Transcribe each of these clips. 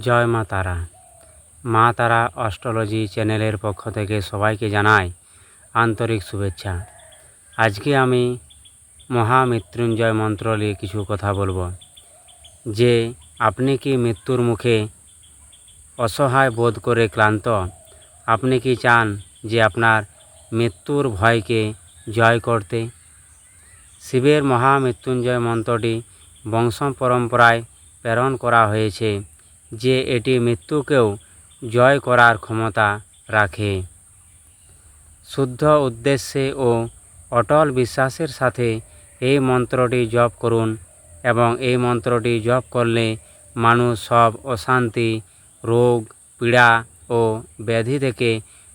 জয় মা তারা। মা তারা অস্ট্রোলজি চ্যানেলের পক্ষ থেকে সবাইকে জানাই আন্তরিক শুভেচ্ছা। আজকে আমি মহামৃত্যুঞ্জয় মন্ত্র নিয়ে কিছু কথা বলব। যে আপনি কি মৃত্যুর মুখে অসহায় বোধ করে ক্লান্ত? আপনি কি চান যে আপনার মৃত্যুর ভয়কে জয় করতে? শিবের মহামৃত্যুঞ্জয় মন্ত্রটি বংশ পরম্পরায় প্রেরণ করা হয়েছে। যে এটি মৃত্যুকেও জয় করার ক্ষমতা রাখে। শুদ্ধ উদ্দেশ্যে ও অটল বিশ্বাসের সাথে এই মন্ত্রটি জপ করুন এবং এই মন্ত্রটি জপ করলে মানুষ সব অশান্তি, রোগ, পীড়া ও ব্যাধি থেকে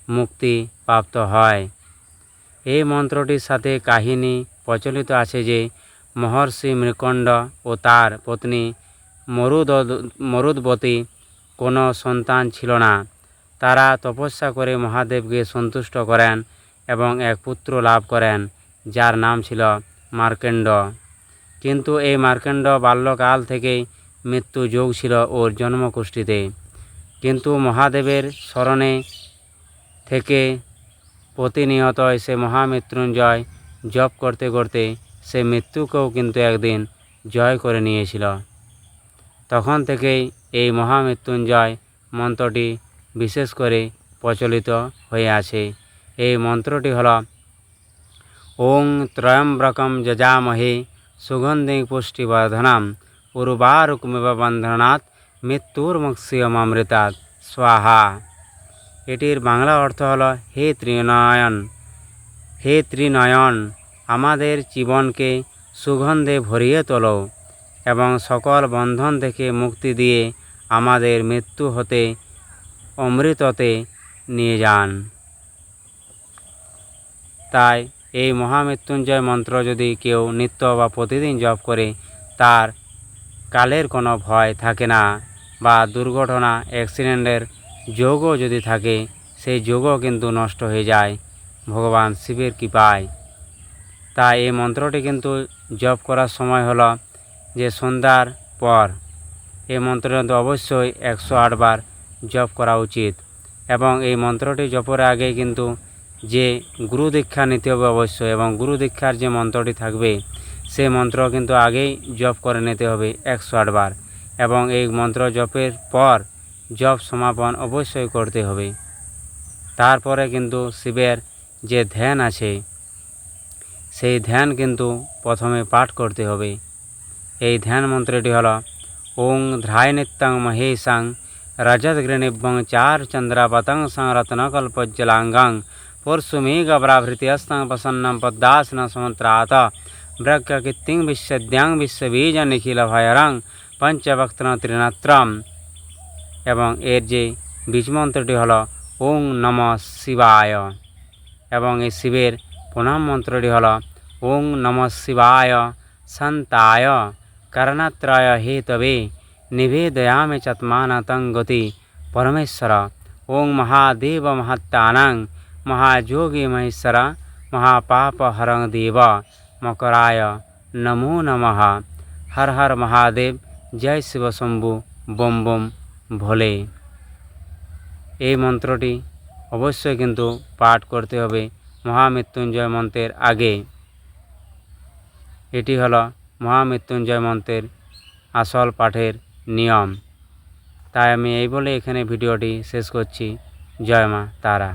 মুক্তি প্রাপ্ত হয়। এই মন্ত্রটির সাথে কাহিনী প্রচলিত আছে যে মহর্ষি মৃকণ্ড ও তার পত্নী মরুদ, মরুদবতী কোনো সন্তান ছিল না। তারা তপস্যা করে মহাদেবকে সন্তুষ্ট করেন এবং এক পুত্র লাভ করেন, যার নাম ছিল মার্কেণ্ড কিন্তু এই মার্কেণ্ড বাল্যকাল থেকেই মৃত্যু যোগ ছিল ওর জন্মকুষ্ঠিতে কিন্তু মহাদেবের স্মরণে থেকে প্রতিনিয়ত সে মহামৃত্যুঞ্জয় জপ করতে করতে সে মৃত্যুকেও কিন্তু একদিন জয় করে নিয়েছিল। তখন থেকেই এই মহামৃত্যুঞ্জয় মন্ত্রটি বিশেষ করে প্রচলিত হয়ে আছে। এই মন্ত্রটি হল, ওং ত্রয়ম্বকম যজামহে সুগন্ধি পুষ্টিবর্ধনাম উর্বারুকমেব বন্ধনাৎ মৃত্যুর্মুক্ষিয়মৃতাৎ স্বাহা। এটির বাংলা অর্থ হল, হে ত্রিনয়ন হে ত্রিনয়ন, আমাদের জীবনকে সুগন্ধে ভরিয়ে তোলো। এবং সকল বন্ধন থেকে মুক্তি দিয়ে আমাদের মৃত্যু হতে, অমৃততে নিয়ে যান। তাই এই মহামৃত্যুঞ্জয় মন্ত্র যদি কেউ নিত্য বা প্রতিদিন জপ করে, তার কালের কোনো ভয় থাকে না বা দুর্ঘটনা, অ্যাক্সিডেন্টের যোগও যদি থাকে, সেই যোগও কিন্তু নষ্ট হয়ে যায়। ভগবান শিবের কৃপায়। তাই এই মন্ত্রটি কিন্তু জপ করার সময় হলো যে সন্ধ্যার পর এই মন্ত্রটি অবশ্যই একশো আটবার জপ করা উচিত। এবং এই মন্ত্রটি জপের আগে কিন্তু যে গুরু দীক্ষা নিতে হবে অবশ্যই এবং গুরু দীক্ষার যে মন্ত্রটি থাকবে সেই মন্ত্র কিন্তু আগেই জপ করে নিতে হবে একশো আটবার এবং এই মন্ত্র জপের পর জপ সমাপন অবশ্যই করতে হবে। তারপরে কিন্তু শিবের যে ধ্যান আছে, সেই ধ্যান কিন্তু প্রথমে পাঠ করতে হবে। এই ধ্যান মন্ত্রটি হল, ওং ধ্রায় নিত্যং মহেশাং রজতগৃণিভ্যং চার চন্দ্রাপতং সংরত্নকল্পজ্জলাঙ্গং পুরসুমেঘভ্রাভৃতিস্তং প্রসন্নম পদ্মাসন সমন্ত্রাত ব্রক্যকীর্তিং বিশ্বদ্যাং বিশ্ববীজ নিখিল ভয়রং পঞ্চভক্তন ত্রিনেত্রম। এবং এর যে বীজমন্ত্রটি হল, ওং নম শিবায়। এবং এই শিবের প্রণাম মন্ত্রটি হল, ওং নম শিবায় সন্তায় কর্ণত্রয় হেতবে নিবেদয়ামে চত্মানতং গতি পরমেশ্বর ওং মহাদেব মহাত্মানাং মহাযোগী মহেশ্বর মহাপাপহরং দেব মকরায় নমো নমঃ হর হর মহাদেব জয় শিব শম্ভু বোম বোম ভোলে এই মন্ত্রটি অবশ্যই কিন্তু পাঠ করতে হবে মহামৃত্যুঞ্জয় মন্ত্রের আগে। এটি হলো মহামৃত্যুঞ্জয় মন্ত্রের আসল পাঠের নিয়ম। তাই আমি এই বলে এখানে ভিডিওটি শেষ করছি। জয় মা, তারা।